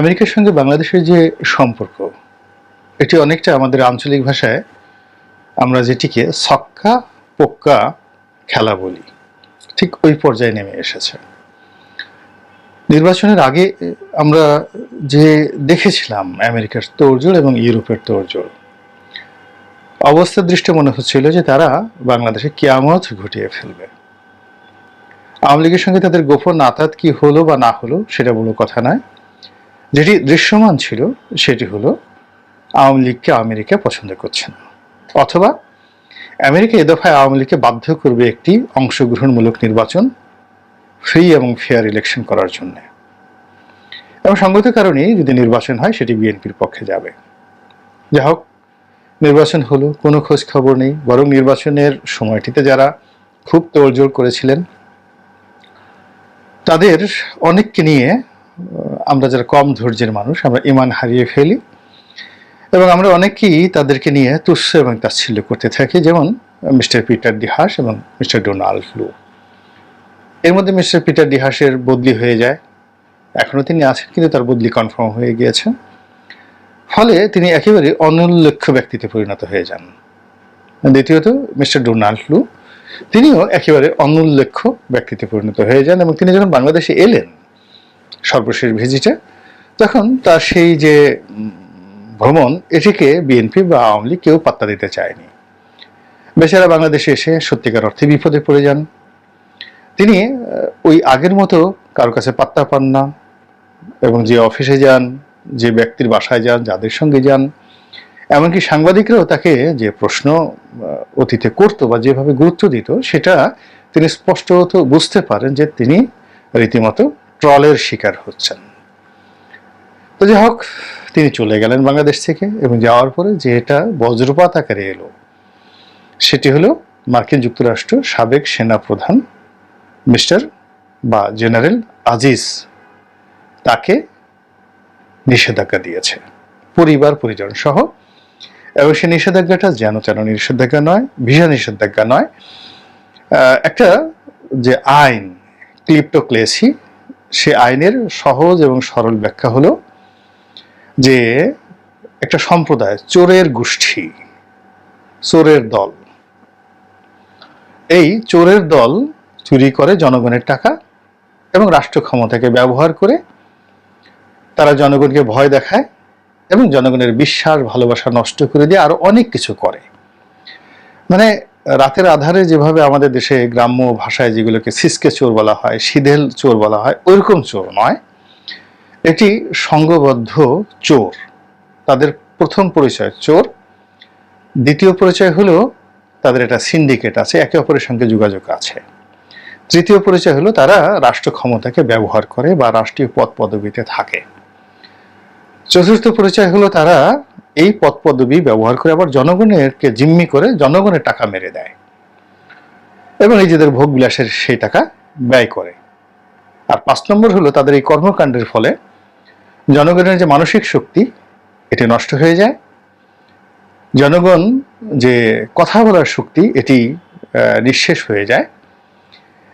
আমেরিকার সঙ্গে বাংলাদেশের যে সম্পর্ক, এটি অনেকটা আমাদের আঞ্চলিক ভাষায় আমরা যেটিকে সক্কা পোক্কা খেলা বলি, ঠিক ওই পর্যায়ে নেমে এসেছে। নির্বাচনের আগে আমরা যে দেখেছিলাম আমেরিকার তোড়জোড় এবং ইউরোপের তোড়জোড় অবস্থার দৃষ্টি মনে হচ্ছিল যে তারা বাংলাদেশে কিয়ামত ঘটিয়ে ফেলবে। আওয়ামী লীগের সঙ্গে তাদের গোপন আতাত কি হলো বা না হলো সেটা বড় কথা নয়। যেটি দৃশ্যমান ছিল, সেটি হলো আওয়ামী লীগকে আমেরিকা পছন্দ করছে না। অথবা আমেরিকা এ দফায় আওয়ামী লীগকে বাধ্য করবে একটি অংশগ্রহণমূলক নির্বাচন ফ্রি এবং ফেয়ার ইলেকশন করার জন্য। এবং সঙ্গত কারণেই যদি নির্বাচন হয়, সেটি বিএনপির পক্ষে যাবে। যা হোক, নির্বাচন হলো, কোনো খোঁজ খবর নেই, বরং নির্বাচনের সময়টিতে যারা খুব তোড়জোড় করেছিলেন, তাদের অনেককে নিয়ে আমরা যারা কম ধৈর্যের মানুষ, আমরা ইমান হারিয়ে ফেলি। এবং আমরা অনেকেই তাদেরকে নিয়ে তুচ্ছ এবং তাচ্ছিল্য করতে থাকি, যেমন মিস্টার পিটার ডিহাস এবং মিস্টার ডোনাল্ড লু। এর মধ্যে মিস্টার পিটার ডিহাসের বদলি হয়ে যায়। এখনও তিনি আছেন, কিন্তু তার বদলি কনফার্ম হয়ে গিয়েছে। ফলে তিনি একেবারে অনুল্লেখ্য ব্যক্তিতে পরিণত হয়ে যান। দ্বিতীয়ত, মিস্টার ডোনাল্ড লু, তিনিও একেবারে অনুল্লেখ্য ব্যক্তিতে পরিণত হয়ে যান এবং তিনি যখন বাংলাদেশে এলেন সর্বশেষ ভিজিটে তখন তার সেই যে ভ্রমণ, এটিকে বিএনপি বা আওয়ামী লীগ কেউ পাত্তা দিতে চায়নি। বেচারা বাংলাদেশে এসে সত্যিকার অর্থে বিপদে পড়ে যান। তিনি ওই আগের মতো কারও কাছে পাত্তা পান না এবং যে অফিসে যান, যে ব্যক্তির বাসায় যান, যাদের সঙ্গে যান, এমনকি সাংবাদিকরাও তাকে যে প্রশ্ন অতীতে করতো বা যেভাবে গুরুত্ব দিত, সেটা তিনি স্পষ্টত বুঝতে পারেন যে তিনি রীতিমতো ট্রলের শিকার হচ্ছেন। তো যাই হোক, তিনি চলে গেলেন বাংলাদেশ থেকে এবং যাওয়ার পরে যে এটা বজ্রপাত আকারে এলো, সেটি হলো মার্কিন যুক্তরাষ্ট্র সাবেক সেনা প্রধান মিস্টার বা জেনারেল আজিজ তাকে নিষেধাজ্ঞা দিয়েছে। পরিবার, পরিজন সহ, এবং সে নিষেধাজ্ঞাটা যেন তেন নিষেধাজ্ঞা নয়, ভিসা নিষেধাজ্ঞা নয়। একটা যে আইন, ক্লিপ্টোক্লেসি সে আইনের সহজ এবং সরল ব্যাখ্যা হলো যে একটা সম্প্রদায়, চোরের গোষ্ঠী, চোরের দল। এই চোরের দল চুরি করে জনগণের টাকা এবং রাষ্ট্র ক্ষমতাকে ব্যবহার করে তারা জনগণকে ভয় দেখায় এবং জনগণের বিশ্বাস, ভালোবাসা নষ্ট করে দিয়ে আরও অনেক কিছু করে। মানে রাতের আধারে যেভাবে আমাদের দেশে গ্রাম্য ভাষায় যেগুলোকে সিসকে চোর বলা হয়, সিধেল চোর বলা হয়, ওইরকম চোর নয়। এটি সংঘবদ্ধ চোর। তাদের প্রথম পরিচয় চোর। দ্বিতীয় পরিচয় হলো তাদের এটা সিন্ডিকেট আছে, একে অপরের সঙ্গে যোগাযোগ আছে। তৃতীয় পরিচয় হলো তারা রাষ্ট্র ক্ষমতাকে ব্যবহার করে বা রাষ্ট্রীয় পদ পদবিতে থাকে। চতুর্থ পরিচয় হলো তারা এই পদ পদবি ব্যবহার করে আবার জনগণেরকে জিম্মি করে জনগণের টাকা মেরে দেয়। এবং নিজেদের ভোগ বিলাসের সেই টাকা ব্যয় করে। আর পাঁচ নম্বর হলো তাদের এই কর্মকাণ্ডের ফলে জনগণের যে মানসিক শক্তি, এটি নষ্ট হয়ে যায়। জনগণ যে কথা বলার শক্তি, এটি নিঃশেষ হয়ে যায়।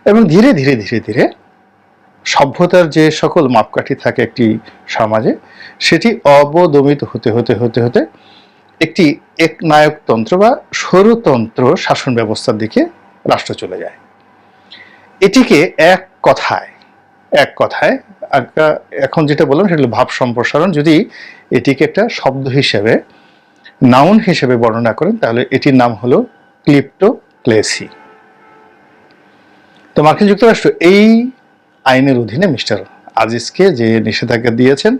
এবং ধীরে ধীরে ধীরে ধীরে সভ্যতার যে সকল মাপকাঠি থাকে একটি সমাজে, সেটি অবদমিত হতে হতে হতে হতে একটি এক নায়কতন্ত্র বা স্বরতন্ত্র শাসন ব্যবস্থার দিকে রাষ্ট্র চলে যায়। এটিকে এক কথায় এক কথায় এখন যেটা বললাম সেটা হলো ভাব সম্প্রসারণ। যদি এটিকে একটা শব্দ হিসেবে, নাউন হিসেবে বর্ণনা করেন, তাহলে এটির নাম হলো ক্লিপ্টোক্লেসি। তো মার্কিন যুক্তরাষ্ট্র এই আইনের অধীনে মিস্টার আজিজকে যে নিষেধাজ্ঞা দিয়েছেন,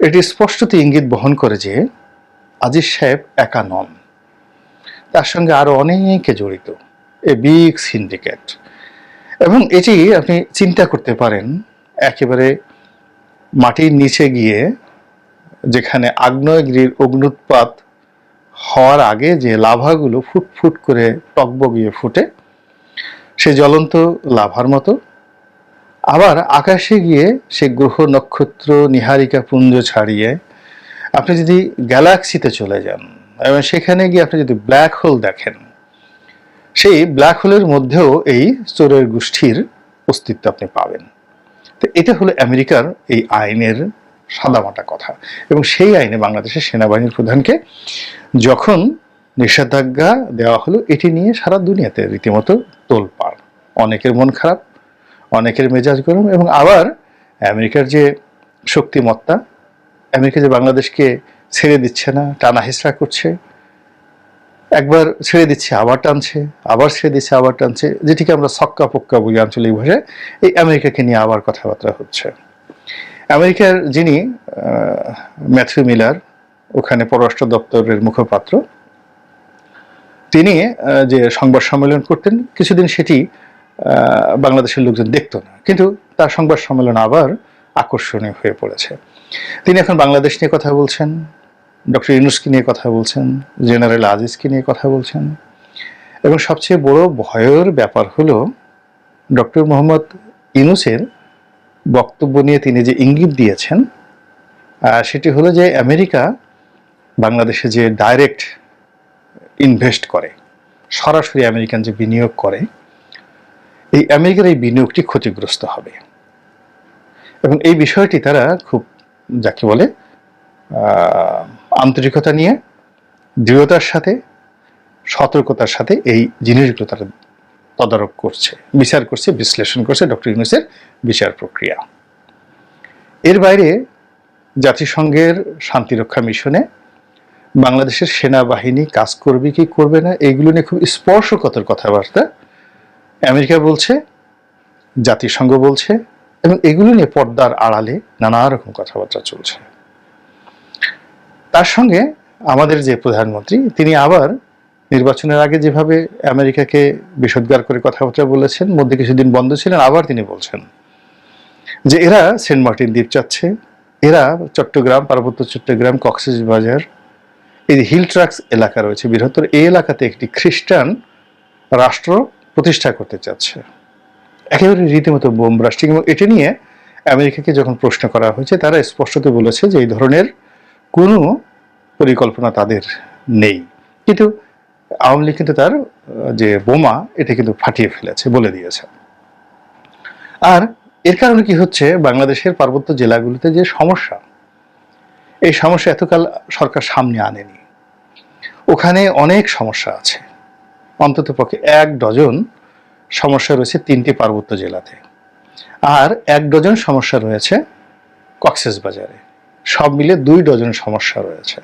এটি স্পষ্টত ইঙ্গিত বহন করে যে আজিজ সাহেব একা নন। তার সঙ্গে আরও অনেকে জড়িত। এ বিগ সিন্ডিকেট। এবং এটি আপনি চিন্তা করতে পারেন, একেবারে মাটির নিচে গিয়ে যেখানে আগ্নেয়গিরির অগ্নুৎপাত হওয়ার আগে যে লাভাগুলো ফুট ফুট করে টকবগিয়ে ফুটে, সে জ্বলন্ত লাভার মতো আবার আকাশে গিয়ে সে গ্রহ নক্ষত্র, নিহারিকা পুঞ্জ ছাড়িয়ে আপনি যদি গ্যালাক্সিতে চলে যান, এবং সেখানে গিয়ে আপনি যদি ব্ল্যাক হোল দেখেন, সেই ব্ল্যাক হোলের মধ্যেও এই চোরের গোষ্ঠীর অস্তিত্ব আপনি পাবেন। তো এটা হলো আমেরিকার এই আইনের সাদামাটা কথা। এবং সেই আইনে বাংলাদেশের সেনাবাহিনীর প্রধানকে যখন নিষেধাজ্ঞা দেওয়া হলো, এটি নিয়ে সারা দুনিয়াতে রীতিমতো তোলপাড়। অনেকের মন খারাপ অনেকের মেজাজ গরম এবং আবার আমেরিকার যে শক্তিমত্তা, আমেরিকা যে বাংলাদেশকে ছেড়ে দিচ্ছে না, টানা হেসরা করছে, একবার ছেড়ে দিচ্ছে, আবার টানছে, আবার ছেড়ে দিচ্ছে, আবার টানছে, যেটিকে আমরা সক্কা পক্কা বলি আঞ্চলিক ভাষায়, এই আমেরিকাকে নিয়ে আবার কথাবার্তা হচ্ছে। আমেরিকার যিনি ম্যাথিউ মিলার, ওখানে পররাষ্ট্র দপ্তরের মুখপাত্র, তিনি যে সংবাদ সম্মেলন করতেন, কিছুদিন সেটি বাংলাদেশের লোকজন দেখতো না। কিন্তু তার সংবাদ সম্মেলন আবার আকর্ষণীয় হয়ে পড়েছে। তিনি এখন বাংলাদেশ নিয়ে কথা বলছেন, ডক্টর ইউনুসকে নিয়ে কথা বলছেন, জেনারেল আজিজকে নিয়ে কথা বলছেন। এবং সবচেয়ে বড় ভয়ের ব্যাপার হলো, ডক্টর মোহাম্মদ ইউনুসের বক্তব্য নিয়ে তিনি যে ইঙ্গিত দিয়েছেন সেটি হলো যে আমেরিকা বাংলাদেশে যে ডাইরেক্ট ইনভেস্ট করে, সরাসরি আমেরিকান যে বিনিয়োগ করে এই আমেরিকার এই বিনিয়োগটি ক্ষতিগ্রস্ত হবে। এবং এই বিষয়টি তারা খুব, যাকে বলে আন্তরিকতা নিয়ে, দৃঢ়তার সাথে, সতর্কতার সাথে এই জিনিসগুলো তারা তদারক করছে, বিচার করছে, বিশ্লেষণ করছে ডক্টর ইউনুসের বিচার প্রক্রিয়া। এর বাইরে জাতিসংঘের শান্তিরক্ষা মিশনে বাংলাদেশের সেনাবাহিনী কাজ করবে কি করবে না এইগুলো নিয়ে খুব স্পর্শকতার কথাবার্তা আমেরিকা বলছে, জাতিসংঘ বলছে, এবং এগুলো নিয়ে পর্দার আড়ালে নানা রকম কথাবার্তা চলছে। তার সঙ্গে আমাদের যে প্রধানমন্ত্রী, তিনি আবার নির্বাচনের আগে যেভাবে আমেরিকাকে বিষোদ্গার করে কথাবার্তা বলেছেন, মধ্যে কিছুদিন বন্ধ ছিলেন, আবার তিনি বলছেন যে এরা সেন্ট মার্টিন দ্বীপ চাচ্ছে, এরা চট্টগ্রাম, পার্বত্য চট্টগ্রাম, কক্সেস বাজার, এই হিল ট্রাক্স এলাকা রয়েছে বৃহত্তর, এই এলাকাতে একটি খ্রিস্টান রাষ্ট্র প্রতিষ্ঠা করতে চাচ্ছে। একেবারে রীতিমতো বোম ব্লাস্টিং এবং এটা নিয়ে আমেরিকাকে যখন প্রশ্ন করা হয়েছে, তারা স্পষ্টত বলেছে যে এই ধরনের কোনো পরিকল্পনা তাদের নেই। কিন্তু আওয়ামী লীগ কিন্তু তার যে বোমা, এটা কিন্তু ফাটিয়ে ফেলেছে বলে দিয়েছে। আর এর কারণে কি হচ্ছে? বাংলাদেশের পার্বত্য জেলাগুলোতে যে সমস্যা, এই সমস্যা এতকাল সরকার সামনে আনেনি। ওখানে অনেক সমস্যা আছে। অন্তত পক্ষে এক ডজন সমস্যা রয়েছে তিনটি পার্বত্য জেলাতে। আর এক ডজন সমস্যা রয়েছে কক্সেস বাজারে। সব মিলে দুই ডজন সমস্যা রয়েছে।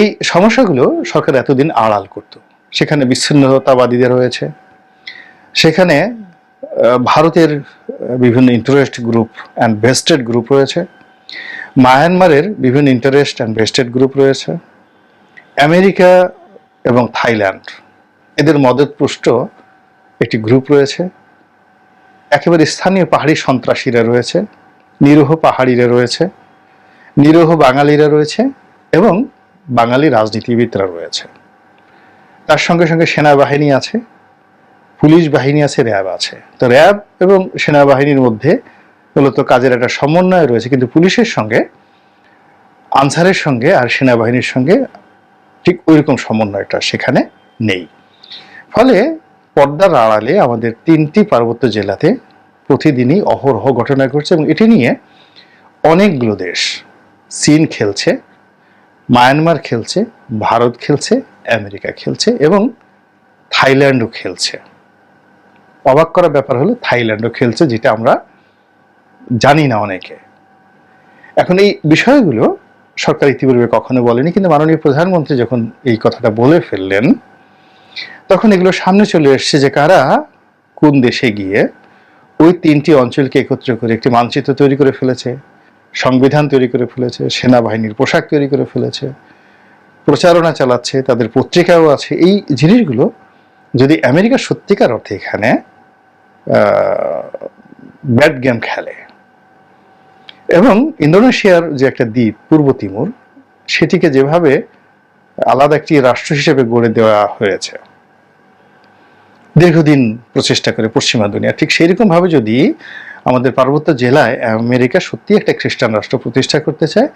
এই সমস্যাগুলো সরকার এতদিন আড়াল করত। সেখানে বিচ্ছিন্নতাবাদীদের রয়েছে। সেখানে ভারতের বিভিন্ন interest group and vested group রয়েছে। মায়ানমারের বিভিন্ন ইন্টারেস্ট অ্যান্ড ভেস্টেড গ্রুপ রয়েছে। আমেরিকা এবং থাইল্যান্ড এদের মদতপুষ্ট একটি গ্রুপ রয়েছে। একেবারে স্থানীয় পাহাড়ি সন্ত্রাসীরা রয়েছে, নিরীহ পাহাড়িরা রয়েছে, নিরীহ বাঙালিরা রয়েছে এবং বাঙালি রাজনীতিবিদরা রয়েছে। তার সঙ্গে সঙ্গে সেনাবাহিনী আছে, পুলিশ বাহিনী আছে, র্যাব আছে। তো র্যাব এবং সেনাবাহিনীর মধ্যে মূলত কাজের একটা সমন্বয় রয়েছে, কিন্তু পুলিশের সঙ্গে, আনসারের সঙ্গে আর সেনাবাহিনীর সঙ্গে ঠিক ওইরকম সমন্বয়টা সেখানে নেই। ফলে পর্দার আড়ালে আমাদের তিনটি পার্বত্য জেলাতে প্রতিদিনই অহরহ ঘটনা ঘটছে এবং এটি নিয়ে অনেকগুলো দেশ চীন খেলছে, মায়ানমার খেলছে, ভারত খেলছে, আমেরিকা খেলছে এবং থাইল্যান্ডও খেলছে। অবাক করা ব্যাপার হলো থাইল্যান্ডও খেলছে যেটা আমরা জানি না অনেকে। এখন এই বিষয়গুলো সরকার ইতিপূর্বে কখনো বলেনি, কিন্তু মাননীয় প্রধানমন্ত্রী যখন এই কথাটা বলে ফেললেন তখন এগুলো সামনে চলে এসছে যে কারা? কোন দেশে গিয়ে ওই তিনটি অঞ্চলকে একত্র করে একটি মানচিত্র তৈরি করে ফেলেছে, সংবিধান তৈরি করে ফেলেছে, সেনাবাহিনীর পোশাক তৈরি করে ফেলেছে, প্রচারণা চালাচ্ছে, তাদের পত্রিকাও আছে। এই জিনিসগুলো যদি আমেরিকা সত্যিকার অর্থে এখানে ব্যাড গেম খেলে, এবং ইন্দোনেশিয়ার যে একটা দ্বীপ, পূর্ব তিমুর, সেটিকে যেভাবে আলাদা একটি রাষ্ট্র হিসেবে গড়ে দেওয়া হয়েছে দীর্ঘদিন প্রচেষ্টা করে পশ্চিমা দুনিয়া। ঠিক সেইরকম ভাবে যদি আমাদের পার্বত্য জেলায় আমেরিকা সত্যি একটা খ্রিস্টান রাষ্ট্র প্রতিষ্ঠা করতে চায়,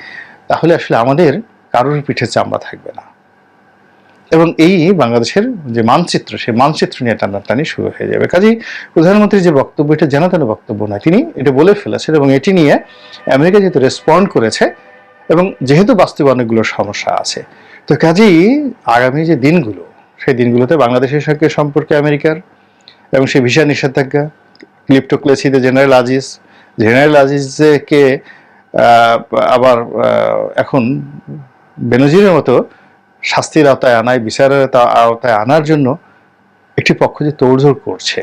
তাহলে আসলে আমাদের কারোর পিঠে চামড়া থাকবে না। এবং এই বাংলাদেশের যে মানচিত্র, সেই মানচিত্র নিয়ে টানাটানি শুরু হয়ে যাবে। কাজেই প্রধানমন্ত্রীর যে বক্তব্য, এটা যেন তেন বক্তব্য নয়, তিনি এটা বলে ফেলেছেন এবং এটি নিয়ে আমেরিকা যেহেতু রেসপন্ড করেছে এবং যেহেতু বাস্তবে অনেকগুলো সমস্যা আছে, তো কাজেই আগামী যে দিনগুলো সেই দিনগুলোতে বাংলাদেশের সঙ্গে সম্পর্কে আমেরিকার এবং সেই ভিসা নিষেধাজ্ঞা ক্লিপ্টোক্লেসিতে জেনারেল আজিজ, জেনারেল আজিজকে আবার এখন বেনজিরের মতো শাস্তির আওতায় আনায়, বিচারের আওতায় আনার জন্য একটি পক্ষ যে তোড়জোড় করছে।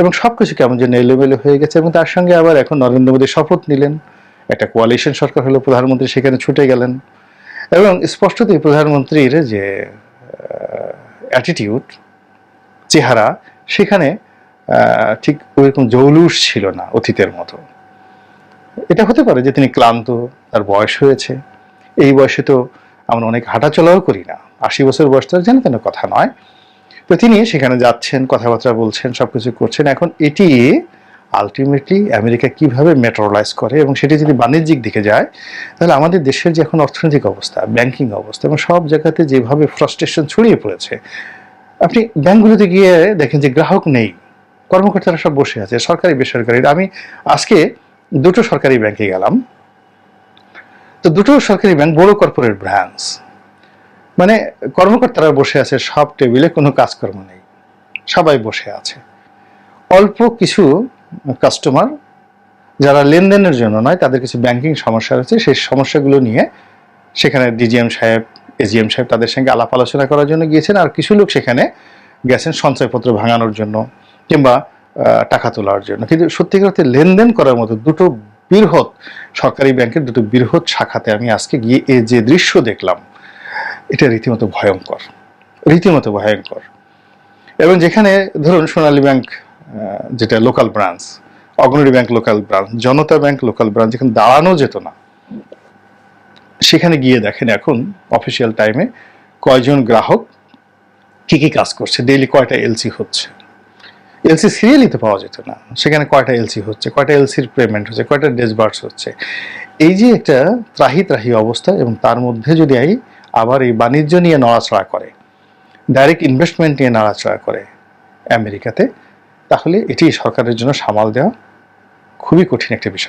এবং সব কিছু কেমন যেন এলোমেলো হয়ে গেছে এবং তার সঙ্গে আবার এখন নরেন্দ্র মোদী শপথ নিলেন। একটা কোয়ালিশন সরকার হলো, প্রধানমন্ত্রী সেখানে ছুটে গেলেন। এবং স্পষ্টতই প্রধানমন্ত্রীর যে অ্যাটিটিউড চেহারা, সেখানে ঠিক ওইরকম জৌলুস ছিল না অতীতের মতো। এটা হতে পারে যে তিনি ক্লান্ত, তার বয়স হয়েছে। এই বয়সে তো আমরা অনেক হাঁটাচলাও করি না। আশি বছর বয়স তো জানি তেন কথা নয়। তো তিনি সেখানে যাচ্ছেন, কথাবার্তা বলছেন, সবকিছু করছেন। এখন এটি আলটিমেটলি আমেরিকা কীভাবে মেট্রোলাইজ করে এবং সেটি যদি বাণিজ্যিক দিকে যায়, তাহলে আমাদের দেশের যে এখন অর্থনৈতিক অবস্থা ব্যাংকিং অবস্থা এবং সব জায়গাতে যেভাবে ফ্রাস্ট্রেশন ছড়িয়ে পড়েছে, আপনি ব্যাংকগুলোতে গিয়ে দেখেন যে গ্রাহক নেই, কর্মকর্তারা সব বসে আছে, সরকারি, বেসরকারি। আমি আজকে দুটো সরকারি ব্যাংকে গেলাম। তো দুটো সরকারি ব্যাংক, বড় কর্পোরেট ব্রাঞ্চ মানে কর্মকর্তারা বসে আছে, সব টেবিলে কোনো কাজকর্ম নেই। সবাই বসে আছে। অল্প কিছু কাস্টমার যারা লেনদেনের জন্য নয়, তাদের কিছু ব্যাংকিং সমস্যা রয়েছে, সেই সমস্যাগুলো নিয়ে সেখানে ডিজিএম সাহেব এজিএম সাহেব তাদের সঙ্গে আলাপ আলোচনা করার জন্য গিয়েছেন, আর কিছু লোক সেখানে গেছেন সঞ্চয়পত্র ভাঙানোর জন্য কিংবা টাকা তোলার জন্য। কিন্তু সত্যিকার অর্থে লেনদেন করার মতো দুটো বৃহৎ সরকারি ব্যাংকের দুটো বৃহৎ শাখাতে আমি আজকে গিয়ে এই যে দৃশ্য দেখলাম, এটা রীতিমতো ভয়ঙ্কর রীতিমতো ভয়ঙ্কর। এবং যেখানে ধরুন সোনালী ব্যাংক যেটা local branch Agrani bank local branch Janata bank local branch যেখানে দাঁড়ানো যেত না। সেখানে গিয়ে দেখেন এখন অফিসিয়াল টাইমে কয়জন গ্রাহক কি কি কাজ করছে। ডেইলি কয়টা এলসি হচ্ছে। এলসি সিরিয়ালই তো পাওয়া যেত না। সেখানে কয়টা এলসি হচ্ছে, কয়টা এলসির পেমেন্ট হচ্ছে, কয়টা ডেসবার্স হচ্ছে। এই যে একটা ত্রাহি ত্রাহি অবস্থা এবং তার মধ্যে যদি এই আবার এই বাণিজ্য নিয়ে নড়াচড়া করে ডাইরেক্ট ইনভেস্টমেন্ট নিয়ে নাড়াচড়া করে, আমেরিকাতে তাহলে এটি সরকারের জন্য সামাল দেওয়া খুবই কঠিন একটা বিষয়।